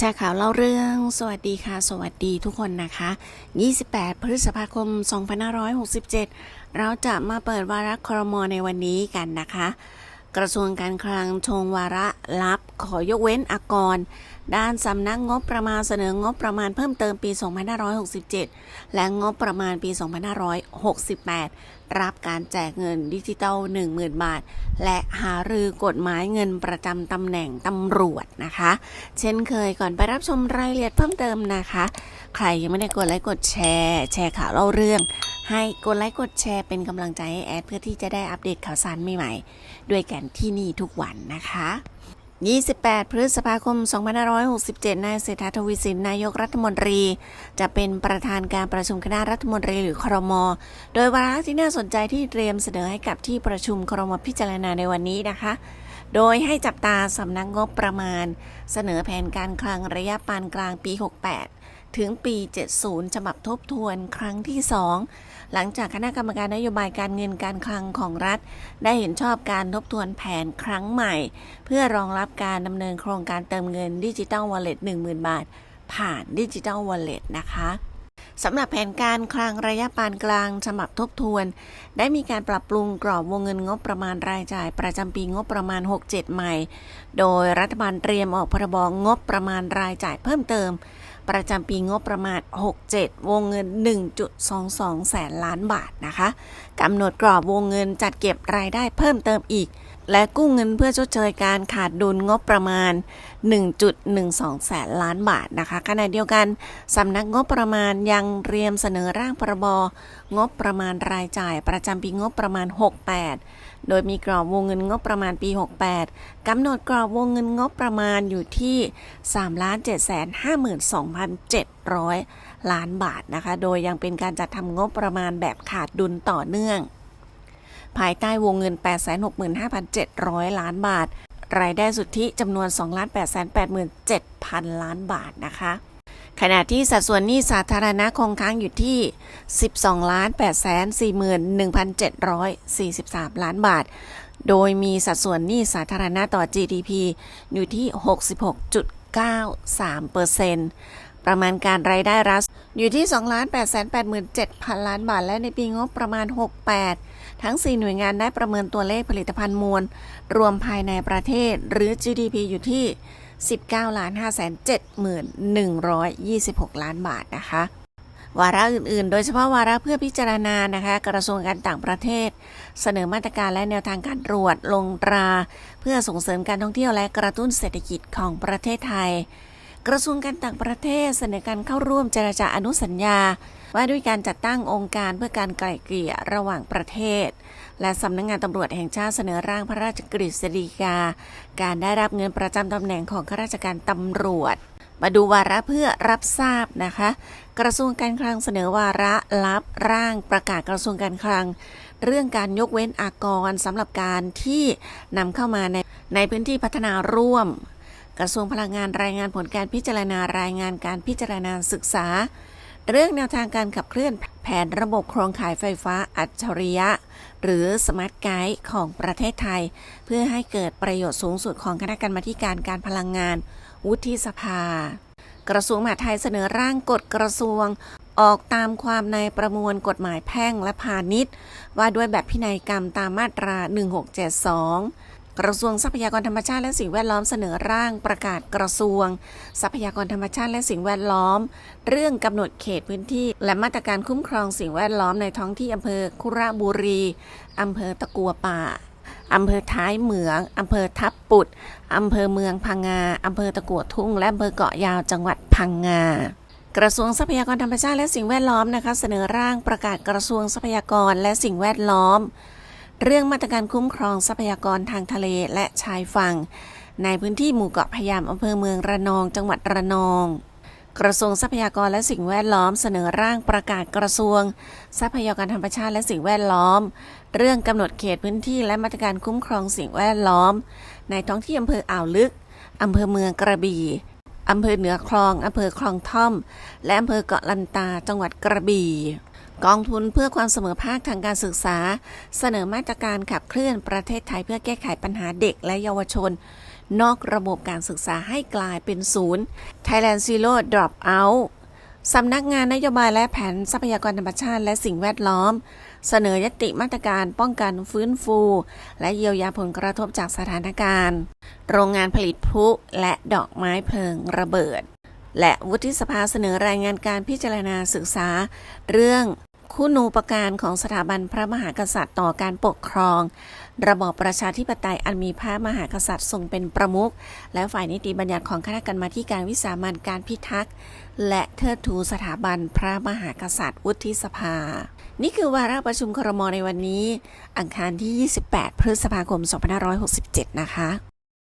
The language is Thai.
แชร์ข่าวเล่าเรื่อง สวัสดีค่ะ สวัสดีทุกคนนะคะ 28 พฤษภาคม 2567 เราจะมาเปิดวาระครมในวันนี้กันนะคะ กระทรวงการคลังชงวาระลับ ขอยกเว้นอากร ด้านสำนักงบประมาณเสนองบประมาณเพิ่มเติมปี 2567 และงบประมาณปี 2568 รับการแจกเงินดิจิทัล10,000 บาท และหารือกฎหมายเงินประจำตำแหน่งตำรวจนะคะ เช่นเคยก่อนไปรับชมรายละเอียดเพิ่มเติมนะคะ ใครยังไม่ได้กดไลค์กดแชร์ แชร์ข่าวเล่าเรื่อง ให้กดไลค์กดแชร์เป็นกำลังใจให้แอดเพื่อที่จะได้อัปเดตข่าวสารใหม่ๆ ด้วยกันที่นี่ทุกวันนะคะ 28 พฤษภาคม 2567 นายเศรษฐาทวีสิน นายกรัฐมนตรี จะเป็นประธานการประชุมคณะรัฐมนตรีหรือครม โดยวาระที่น่าสนใจที่เตรียมเสนอให้กับที่ประชุมครมพิจารณาในวันนี้นะคะ โดยให้จับตาสำนักงบประมาณ เสนอแผนการคลังระยะปานกลางปี 68 ถึงปี 70 ฉบับทบทวนครั้งที่ 2 หลังจากคณะกรรมการนโยบายการเงินการคลังของรัฐ ได้เห็นชอบการทบทวนแผนครั้งใหม่ เพื่อรองรับการดำเนินโครงการเติมเงินดิจิ t a ลวอลเล็ต10,000 บาท ผ่านดิจิ t a ลวอลเล็ตนะคะสำหรับแผนการคลังระยะปานกลางฉบับทบทวน ได้มีการปรับปรุงกรอบวงเงินงบประมาณรายจ่าย ประจำปีงบประมาณ 67 ใหม่ โดยรัฐบาลเตรียมออกพรบงบประมาณรายจ่ายเพิ่มเติม ประจำปีงบประมาณ 67 วงเงิน 1.22 แสนล้านบาทนะคะกำหนดกรอบวงเงินจัดเก็บรายได้เพิ่มเติมอีก และกู้เงินเพื่อชดเชยการขาดดุลงบประมาณ 1.12 แสนล้านบาทนะคะขณะเดียวกันสำนักงบประมาณยังเตรียมเสนอร่างพรบงบประมาณรายจ่าย ประจำปีงบประมาณ 68 โดยมีกรอบวงเงินงบประมาณปี 68 กำหนดกรอบวงเงินงบประมาณอยู่ที่ 3,752,700 ล้านบาทนะคะ โดยยังเป็นการจัดทำงบประมาณแบบขาดดุลต่อเนื่อง ภายใต้วงเงิน 865,700 ล้านบาท รายได้สุทธิจำนวน 2,887,000 ล้านบาทนะคะ ขณะที่สัดส่วนหนี้สาธารณะคงค้างอยู่ที่ 12,841,743 ล้านบาท โดยมีสัดส่วนหนี้สาธารณะต่อ GDP อยู่ที่ 66.93เปอร์เซ็นต์ประมาณการรายได้รัฐอยู่ที่ 2,887,000 ล้านบาท และในปีงบประมาณ 68 ทั้ง 4 หน่วยงานได้ประเมินตัวเลขผลิตภัณฑ์มวล รวมภายในประเทศหรือ GDP อยู่ที่ 19 571,126 ล้านบาทนะคะ วาระอื่นๆ โดยเฉพาะวาระเพื่อพิจารณานะคะ กระทรวงการต่างประเทศ เสนอมาตรการและแนวทางการตรวจลงตรา เพื่อส่งเสริมการท่องเที่ยวและกระตุ้นเศรษฐกิจของประเทศไทย กระทรวงการต่างประเทศเสนอการเข้าร่วมเจรจาอนุสัญญา ว่าด้วยการจัดตั้งองค์การเพื่อการไกล่เกลี่ยระหว่างประเทศ และสำนักงานตำรวจแห่งชาติเสนอร่างพระราชกฤษฎีกา การได้รับเงินประจำตำแหน่งของข้าราชการตำรวจ มาดูวาระเพื่อรับทราบนะคะ กระทรวงการคลังเสนอวาระรับร่างประกาศกระทรวงการคลัง เรื่องการยกเว้นอากรสำหรับการที่นำเข้ามาในในพื้นที่พัฒนาร่วม กระทรวงพลังงานรายงานผลการพิจารณารายงานการพิจารณาศึกษา เรื่องแนวทางการขับเคลื่อนแผนระบบโครงข่ายไฟฟ้าอัจฉริยะ หรือสมาร์ทไกด์ของประเทศไทย เพื่อให้เกิดประโยชน์สูงสุดของคณะกรรมาการการพลังงาน วุฒิสภา กระทรวงมหาดไทยเสนอร่างกฎกระทรวงออกตามความในประมวลกฎหมายแพ่งและพาณิชย์ ว่าด้วยแบบพินัยกรรมตามมาตรา 1672 กระทรวงทรัพยากรธรรมชาติและสิ่งแวดล้อมเสนอร่างประกาศกระทรวง ทรัพยากรธรรมชาติและสิ่งแวดล้อม เรื่องกำหนดเขตพื้นที่ และมาตรการคุ้มครองสิ่งแวดล้อมในท้องที่อำเภอคุระบุรีอำเภอตะกัวป่าอำเภอท้ายเหมืองอำเภอทับปุดอำเภอเมืองพังงาอำเภอตะกัวทุ่ง และอำเภอเกาะยาวจังหวัดพังงากระทรวงทรัพยากรธรรมชาติและสิ่งแวดล้อมนะคะ เสนอร่างประกาศกระทรวงทรัพยากรและสิ่งแวดล้อม เรื่องมาตรการคุ้มครองทรัพยากรทางทะเลและชายฝั่ง ในพื้นที่หมู่เกาะพยามอำเภอเมืองระนอง จังหวัดระนอง กระทรวงทรัพยากรและสิ่งแวดล้อมเสนอร่างประกาศกระทรวง ทรัพยากรธรรมชาติและสิ่งแวดล้อม เรื่องกำหนดเขตพื้นที่และมาตรการคุ้มครองสิ่งแวดล้อม ในท้องที่อำเภออ่าวลึกอำเภอเมืองกระบี่อำเภอเหนือคลองอำเภอคลองท่อม และอำเภอเกาะลันตาจังหวัดกระบี่ กองทุนเพื่อความเสมอภาคทางการศึกษา เสนอมาตรการขับเคลื่อนประเทศไทยเพื่อแก้ไขปัญหาเด็กและเยาวชน นอกระบบการศึกษาให้กลายเป็นศูนย์ Thailand Zero Drop Out สำนักงานนโยบายและแผนทรัพยากรธรรมชาติและสิ่งแวดล้อม เสนอยติมาตรการป้องกันฟื้นฟู และเยียวยาผลกระทบจากสถานการณ์ โรงงานผลิตพลุและดอกไม้เพลิงระเบิด และวุฒิสภาเสนอรายงานการพิจารณาศึกษา เรื่อง คุณูปการของสถาบันพระมหากษัตริย์ต่อการปกครอง ระบอบประชาธิปไตยอันมีพระมหากษัตริย์ทรงเป็นประมุขและฝ่ายนิติบัญญัติของคณะกรรมาการวิสามันการพิทักษ์ และเทิดทูสถาบันพระมหากษัตริย์วุฒิสภา นี่คือวาระประชุมครมในวันนี้ อังคารที่ 28 พฤษภาคม 2567 นะคะ